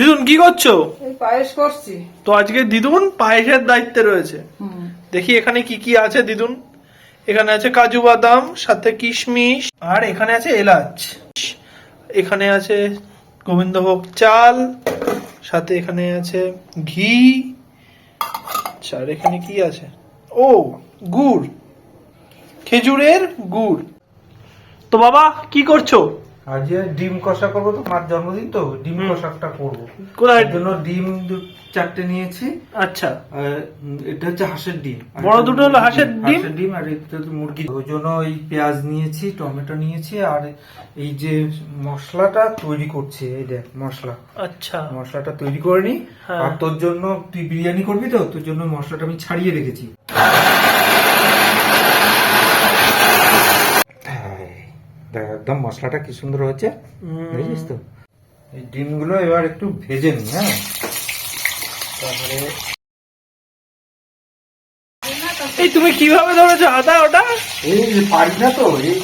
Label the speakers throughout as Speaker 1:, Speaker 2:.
Speaker 1: দিদুন কি করছ?
Speaker 2: পায়েস করছি।
Speaker 1: তো আজকে দিদুন পায়েসের দায়িত্বে রয়েছে। দেখি এখানে কি কি আছে দিদুন। এখানে আছে কাজু বাদাম সাথে কিশমিশ আর এখানে আছে এলাচ। এখানে আছে গোবিন্দভোগ চাল সাথে এখানে আছে ঘি। আচ্ছা আর এখানে কি আছে? ও গুড়। খেজুরের গুড়। তো বাবা কি করছ?
Speaker 3: আজ ডিম কষা করব তো মার জন্মদিন তো ডিম কষাটা করব।
Speaker 1: কোথায়?
Speaker 3: জন্য ডিম চারটে নিয়েছি।
Speaker 1: আচ্ছা।
Speaker 3: এটা হচ্ছে হাঁসের ডিম।
Speaker 1: বড় দুটো হলো হাঁসের ডিম?
Speaker 3: হাঁসের ডিম আর এটা মুরগি ওই জন্য এই পেঁয়াজ নিয়েছি টমেটো নিয়েছি আর এই যে মশলাটা তৈরি করছি এই দেখ মশলা।
Speaker 1: আচ্ছা।
Speaker 3: মশলাটা তৈরি করে নি।
Speaker 1: হ্যাঁ।
Speaker 3: আর তোর জন্য তুই বিরিয়ানি করবি তো তোর জন্য মশলাটা আমি ছাড়িয়ে রেখেছি এই, দেখ একদম মশলাটা কি সুন্দর হয়েছে। বুঝিস তো? এই ডিমগুলো এবার একটু ভেজে নি হ্যাঁ? তারপরে
Speaker 1: এই তুমি কীভাবে ধরেছো আদা ওটা?
Speaker 3: এই যে পারি না তো এই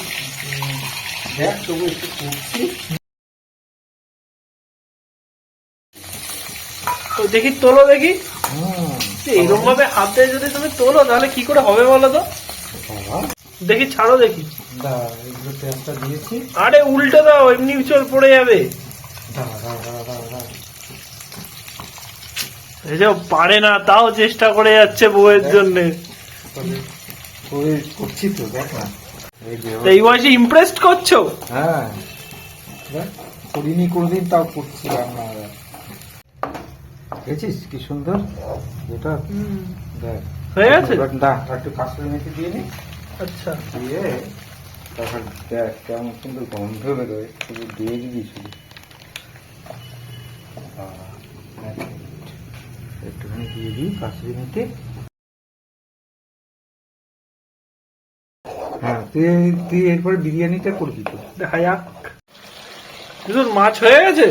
Speaker 3: দেখ তবু একটু করছি
Speaker 1: তো দেখি তোলো দেখি। এরকম ভাবে হাতে যদি তুমি তোলো তাহলে কি করে হবে বলো তো? দেখি ছাড়ো দেখি।
Speaker 3: দাঁড়া এগুলো পেঁয়াজটা দিয়েছি।
Speaker 1: আরে উল্টো দাও এমনি চল পড়ে যাবে।
Speaker 3: দাঁড়া দাঁড়া দাঁড়া দাঁড়া দাঁড়া।
Speaker 1: এই যে পারে না তাও চেষ্টা করে যাচ্ছে বউয়ের জন্য।
Speaker 3: করছি তো দেখ না। এই
Speaker 1: বয়সে ইমপ্রেসড করছ?
Speaker 3: হ্যাঁ। করিনি কোনোদিন তাও করছি রান্না দেখেছিস কি সুন্দর? এটা? দেখ।
Speaker 1: হয়ে গেছে?
Speaker 3: না একটু কাশ্মীর মেথি দিয়ে নি।
Speaker 1: আচ্ছা।
Speaker 3: দিয়ে তারপর দেখ কেমন সুন্দর গন্ধ বেরোয় শুধু দিয়ে দিবি শুধু। মিনিট। একটুখানি দিয়ে দিই কাশ্মীর মেথি হ্যাঁ তুই তুই এরপরে বিরিয়ানিটা করবি তো।
Speaker 1: দেখা যাক। দিদুন মাছ হয়ে গেছে?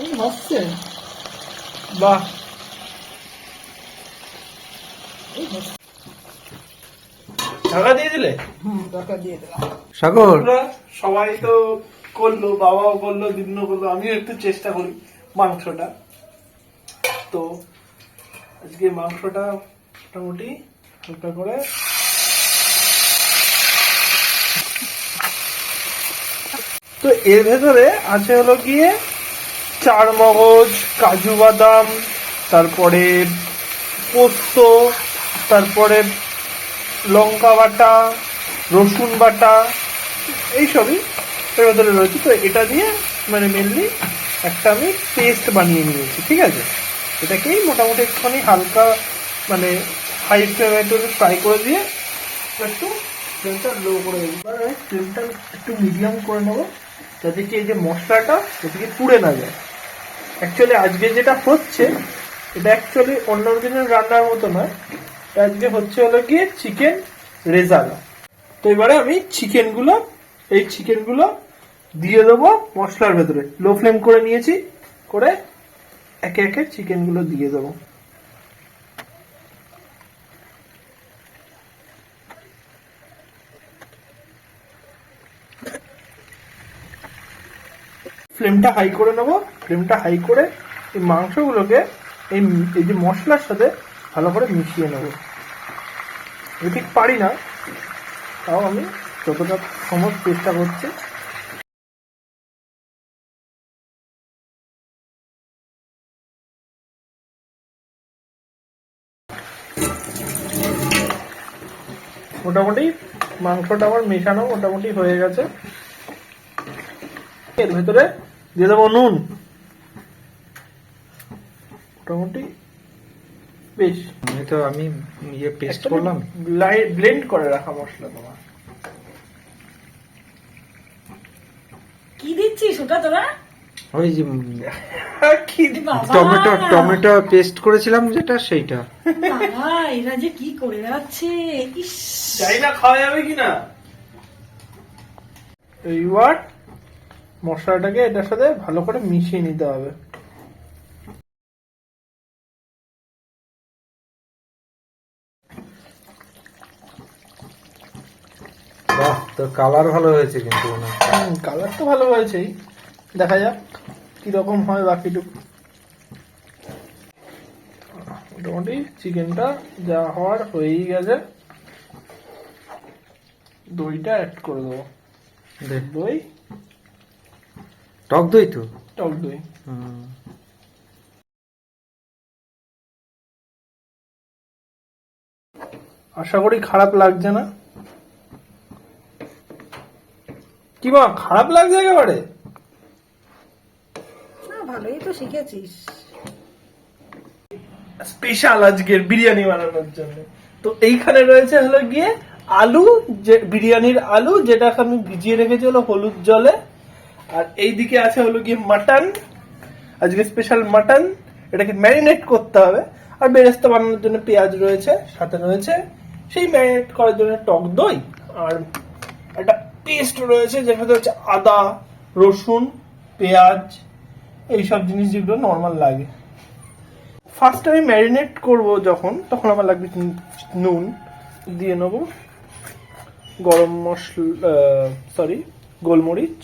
Speaker 2: এই হচ্ছে।
Speaker 1: বাহ। ঢাকা দিয়ে দিলে?
Speaker 2: টাকা দিয়ে দিলাম
Speaker 3: সাগর।
Speaker 1: সবাই তো করল বাবাও করল দিদিনও করল আমিও একটু চেষ্টা করি মাংসটা। তো আজকে মাংসটা মোটামুটি হালকা করে তো এর ভেতরে আছে হলো গিয়ে চার মগজ কাজু বাদাম তারপরে পোস্ত তারপরে লঙ্কা বাটা, রসুন বাটা, এইসবই এর ভেতরে রয়েছে। তো এটা দিয়ে মানে মেনলি একটা আমি পেস্ট বানিয়ে নিয়েছি, ঠিক আছে? এটাকেই মোটামুটি একটুখানি হালকা মানে হাই ফ্লেমে একটু ফ্রাই করে দিয়ে একটু ফ্লেমটা লো করে দেবো। এবারে ফ্লেমটা একটু মিডিয়াম করে নেব, যাতে কি এই যে মশলাটা ওদিকে পুড়ে না যায়। অ্যাকচুয়ালি আজকে যেটা হচ্ছে, এটা অ্যাকচুয়ালি অন্য দিনের রান্নার মতো নয়। আজকে হচ্ছে হলো গিয়ে চিকেন রেজালা। তো এবারে আমি চিকেনগুলো, এই চিকেনগুলো দিয়ে দেবো মশলার ভেতরে। লো ফ্লেম করে নিয়েছি, করে একে একে চিকেনগুলো দিয়ে দেবো। ফ্লেমটা হাই করে নেব। ফ্লেমটা হাই করে এই মাংসগুলোকে এই যে মশলার সাথে ভালো করে মিশিয়ে নেব। যদি পারি না, তাও আমি যতটা সময় চেষ্টা করছি। মোটামুটি মাংসটা আমার মেশানো মোটামুটি হয়ে গেছে। এর ভেতরে দিয়ে দেবো নুন। মোটামুটি বেশ।
Speaker 3: এই তো আমি ইয়ে পেস্ট করলাম।
Speaker 1: ব্লেন্ড করে রাখা মশলা তোমার।
Speaker 2: কি দিচ্ছিস ওটা তোরা?
Speaker 3: ওই যে
Speaker 1: কি
Speaker 3: টমেটো টমেটো পেস্ট করেছিলাম যেটা সেইটা।
Speaker 2: বাবা এরা যে কি করে যাচ্ছে ইস।
Speaker 1: জানি না খাওয়া যাবে কিনা। এইবার মশলাটাকে এটার সাথে ভালো করে মিশিয়ে নিতে হবে।
Speaker 3: তোর কালার ভালো হয়েছে কিন্তু।
Speaker 1: কালার তো ভালো হয়েছেই। দেখা যাক কীরকম হয় বাকিটুকু। মোটামুটি চিকেনটা যা হওয়ার হয়েই গেছে। দইটা অ্যাড করে দেবো। দই।
Speaker 3: টক দই তো?
Speaker 1: টক দই।
Speaker 3: হুম।
Speaker 1: আশা করি খারাপ লাগছে না। কি মা খারাপ লাগছে একেবারে?
Speaker 2: না ভালোই তো শিখেছিস।
Speaker 1: স্পেশাল আজকের বিরিয়ানি বানানোর জন্য। তো এইখানে রয়েছে হলো গিয়ে আলু যে বিরিয়ানির আলু যেটাকে আমি ভিজিয়ে রেখেছি হলো হলুদ জলে। আর এইদিকে আছে হলো গিয়ে মাটন। আজকে স্পেশাল মাটন। এটাকে ম্যারিনেট করতে হবে। আর বেরেস্তা বানানোর জন্য পেঁয়াজ রয়েছে সাথে রয়েছে। সেই ম্যারিনেট করার জন্য টক দই আর পেস্ট রয়েছে, যেখানে হচ্ছে আদা, রসুন, পেঁয়াজ, এইসব জিনিস যেগুলো নর্মাল লাগে। ফার্স্ট আমি ম্যারিনেট করব যখন, তখন আমার লাগবে নুন। দিয়ে নেব। গরম মশলা সরি গোলমরিচ।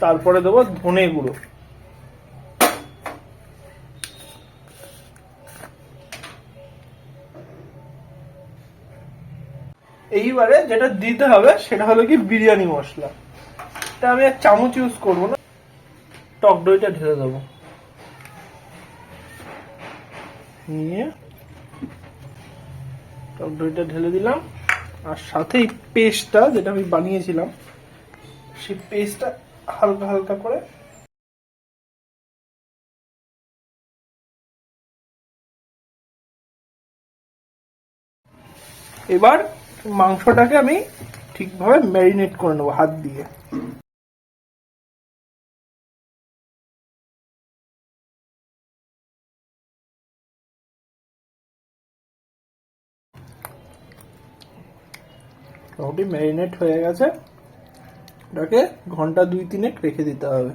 Speaker 1: তারপরে দেবো ধনে গুঁড়ো। এইবারে যেটা দিতে হবে সেটা হলো কি বিরিয়ানি মশলা। এটা আমি আর চামচ ইউজ করব না। টক দইটা ঢেলে দেবো। নিয়ে টক দইটা ঢেলে দিলাম। আর সাথে এই পেস্টটা যেটা আমি বানিয়েছিলাম, সেই পেস্টটা হালকা হালকা করে এবার মাংসটাকে আমি ঠিকভাবে ম্যারিনেট করে নেব হাত দিয়ে। মোটামুটি ম্যারিনেট হয়ে গেছে। এটাকে ঘণ্টা দুই তিনেক রেখে দিতে হবে।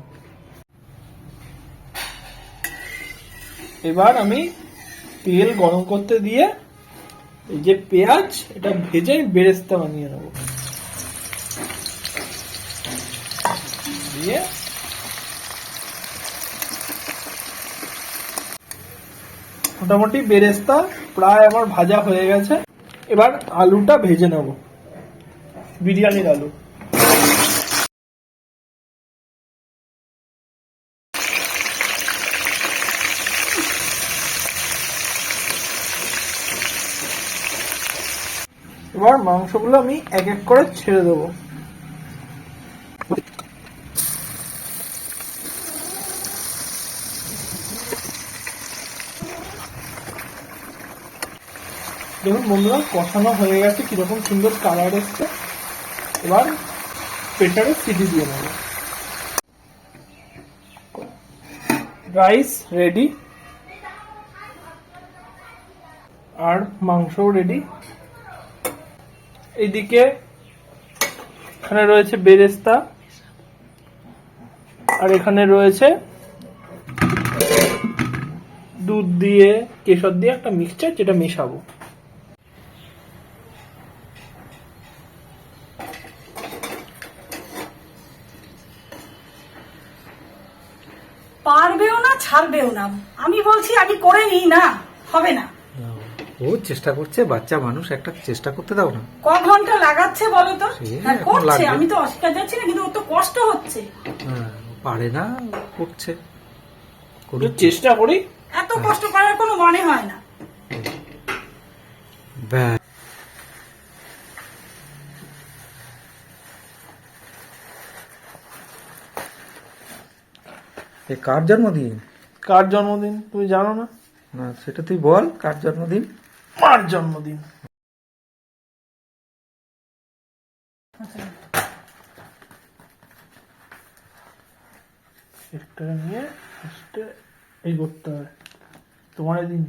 Speaker 1: এবার আমি তেল গরম করতে দিয়ে এই যে পেঁয়াজ, এটা ভেজে বেরেস্তা বানিয়ে নেব। দিয়ে মোটামুটি বেরেস্তা প্রায় আমার ভাজা হয়ে গেছে। এবার আলুটা ভেজে নেব। বিরিয়ানির আলু। এবার মাংসগুলো আমি এক এক করে ছেড়ে দেবো। দেখুন বন্ধুরা, কষানো হয়ে গেছে, কীরকম সুন্দর কালার এসছে। এবার প্রেসারে সিটি দিয়ে নেব রাইস রেডি আর মাংসও রেডি এইদিকে এখানে রয়েছে বেরেস্তা, আর এখানে রয়েছে দুধ দিয়ে, কেশর দিয়ে একটা মিক্সচার যেটা মেশাবো।
Speaker 2: পারবেও না, ছাড়বেও না। আমি বলছি আমি করে নিই না, হবে না।
Speaker 3: ও চেষ্টা করছে বাচ্চা মানুষ একটা চেষ্টা করতে দাও না।
Speaker 2: ক ঘণ্টা লাগাচ্ছে বলো তো? হ্যাঁ করছে আমি তো অস্বীকার যাচ্ছি না কিন্তু ওর তো কষ্ট হচ্ছে।
Speaker 3: হ্যাঁ, পারে না করছে।
Speaker 1: চেষ্টা করি।
Speaker 2: এত কষ্ট করার কোনো মানে হয় না।
Speaker 3: ব্যাস। কার জন্মদিন?
Speaker 1: কার জন্মদিন তুমি জানো না?
Speaker 3: না সেটা তুই বল কার জন্মদিন?
Speaker 1: মার জন্মদিন। একটা নিয়ে ফার্স্টে এই করতে হবে তোমার দিন।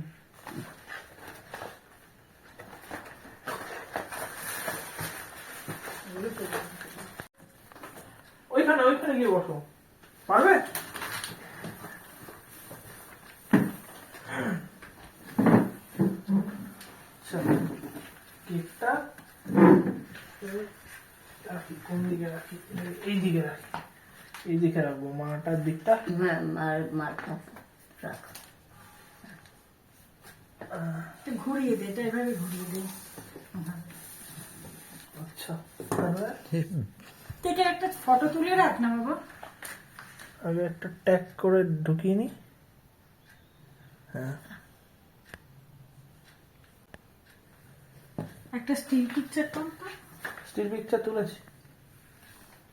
Speaker 1: ওইখানে ওইখানে গিয়ে বসো। পারবে? কেকটা রাখি। কোন দিকে রাখি? এই দিকে রাখি। এই দিকে রাখব মাটার দিকটা।
Speaker 4: হ্যাঁ রাখ।
Speaker 2: ঘুরিয়ে দে এটা এভাবে ঘুরিয়ে দে।
Speaker 1: আচ্ছা
Speaker 2: থেকে একটা ফটো তুলে রাখ না বাবা।
Speaker 1: আগে একটা ট্যাগ করে ঢুকিয়ে নি। হ্যাঁ।
Speaker 2: একটা স্টিল পিকচার তো?
Speaker 1: স্টিল পিকচার তুলেছি।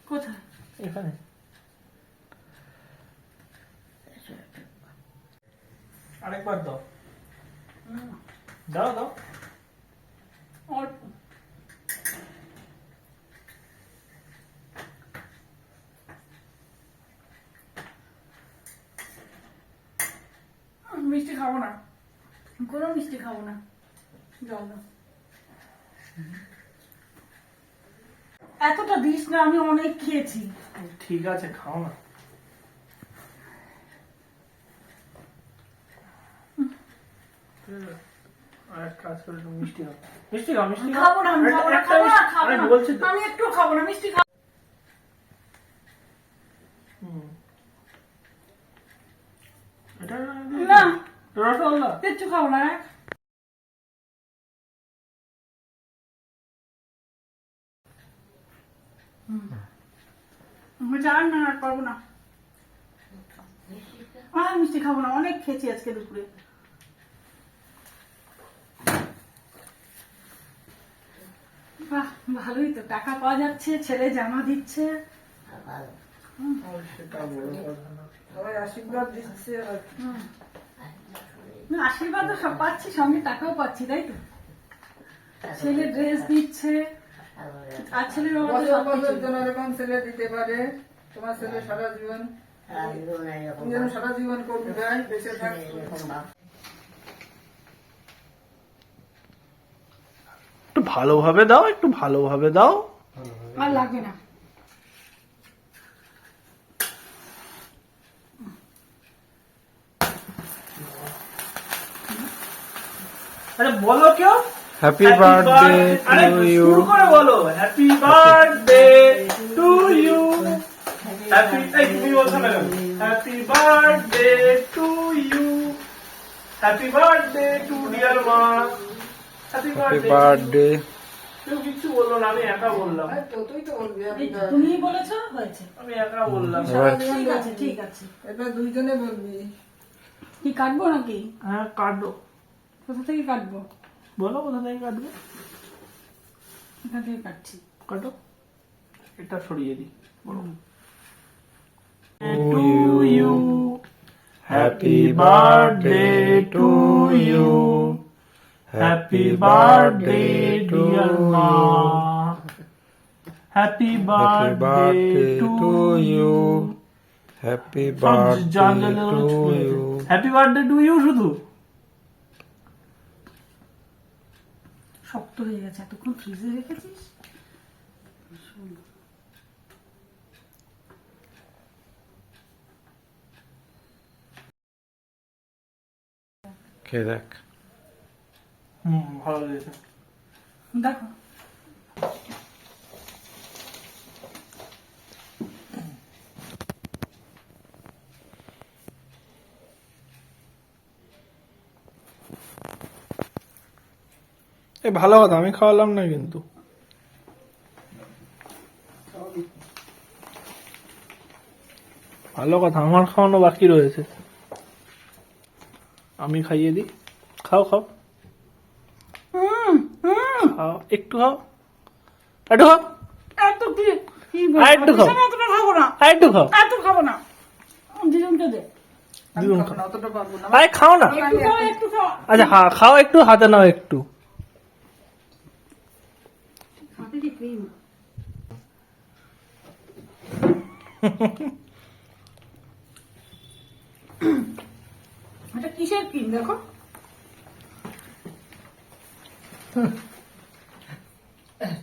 Speaker 2: কোথায়?
Speaker 1: এখানে। আরেকবার দাও। দাও দাও।
Speaker 2: অল্প। মিষ্টি খাব না। কোনো মিষ্টি খাব না। জল দাও এতটা দিস না আমি অনেক খেয়েছি।
Speaker 1: ঠিক আছে খাও না। আর এক কাজ করে একটু মিষ্টি খাও মিষ্টি খাও মিষ্টি
Speaker 2: খাব না খাব না খাব না
Speaker 1: মিষ্টি-
Speaker 2: খাব
Speaker 1: আমি
Speaker 2: না।
Speaker 1: বলছি তো।
Speaker 2: একটু খাব না মিষ্টি খাব। না
Speaker 1: রসগোল্লা।
Speaker 2: কিচ্ছু খাব না আমি জান না আর পারব না। আর মিষ্টি খাব না অনেক খেয়েছি আজকে দুপুরে। বাহ ভালোই তো টাকা পাওয়া যাচ্ছে ছেলে জামা দিচ্ছে।
Speaker 5: আশীর্বাদ
Speaker 2: তো সব পাচ্ছি সঙ্গে টাকাও পাচ্ছি তাই তো। ছেলে ড্রেস দিচ্ছে। আর ছেলের বাবা তো
Speaker 5: বছর
Speaker 2: সব
Speaker 5: বছর
Speaker 2: কিছুই।
Speaker 5: যেন এরকম ছেলে দিতে পারে। তোমার ছেলে সারা জীবন সারা জীবন করবি বেঁচে
Speaker 1: একটু ভালোভাবে দাও একটু ভালোভাবে দাও।
Speaker 2: আর লাগবে না।
Speaker 1: আরে বলো কেউ?
Speaker 3: হ্যাপি বার্থডে টু ইউ
Speaker 1: করে বলো। Happy birthday to you happy এই তুমি বলছো না happy birthday to you happy birthday to dear Ma. Happy birthday কেউ কিছু বলল না আমি একা বললাম।
Speaker 5: তুই তো বলবি
Speaker 2: তুমি বলেছ? হয়েছে।
Speaker 1: আমি একা বললাম।
Speaker 2: ঠিক আছে ঠিক আছে।
Speaker 5: এটা দুইজনে বলবি।
Speaker 2: কি কাটবো নাকি?
Speaker 1: হ্যাঁ কাটবো।
Speaker 2: কোথা থেকে কাটবো?
Speaker 1: বলো কোথা থেকে কাটবে?
Speaker 2: এখান থেকে কাটছি?
Speaker 1: কাটো। এটা সরিয়ে দিই। বলো।
Speaker 3: To you.
Speaker 1: Happy birthday to you. Happy birthday, dear Ma. Happy
Speaker 3: happy
Speaker 1: birthday
Speaker 3: birthday
Speaker 1: to
Speaker 3: to you
Speaker 1: you.
Speaker 3: Birthday
Speaker 1: জানলে
Speaker 3: to you
Speaker 1: happy birthday to you শুধু।
Speaker 2: শক্ত হয়ে গেছে এতক্ষণ ফ্রিজে রেখেছিস?
Speaker 3: খেয়ে দেখ।
Speaker 1: হুম ভালো লেগেছে।
Speaker 2: দেখো।
Speaker 1: এ ভালো কথা আমি খাওয়ালাম না কিন্তু। ভালো কথা আমার খাওয়ানো বাকি রয়েছে। আমি খাইয়ে দিই। খাও খাও। খাও একটু খাও। একটু খাও। একটু খাও। একটু খাও।
Speaker 2: খাব না। দিদুনকে দে।
Speaker 1: দিদুন
Speaker 5: খাব না, অতটা পারব না।
Speaker 1: আরে খাও না।
Speaker 2: একটু খাও একটু খাও।
Speaker 1: আচ্ছা খাও একটু হাতে নাও একটু
Speaker 2: হাতে কি ক্রিম এটা কিসের ক্রিম দেখো?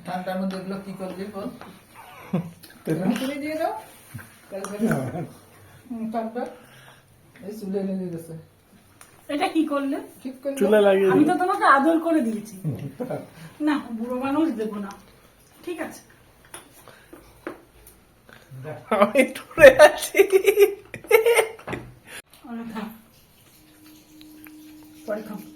Speaker 5: ঠান্ডার মধ্যে এগুলো কি করবি বল? তুমি দিয়ে দাও। কালকে এই চুলে এনে দিয়ে গেছে
Speaker 2: এটা কি করলে?
Speaker 5: ঠিক করে
Speaker 2: আমি তো তোমাকে আদর করে দিয়েছি। না বুড়ো মানুষ দেবো না। ঠিক আছে।
Speaker 1: আমি টুরে আছি।
Speaker 2: পরে খাও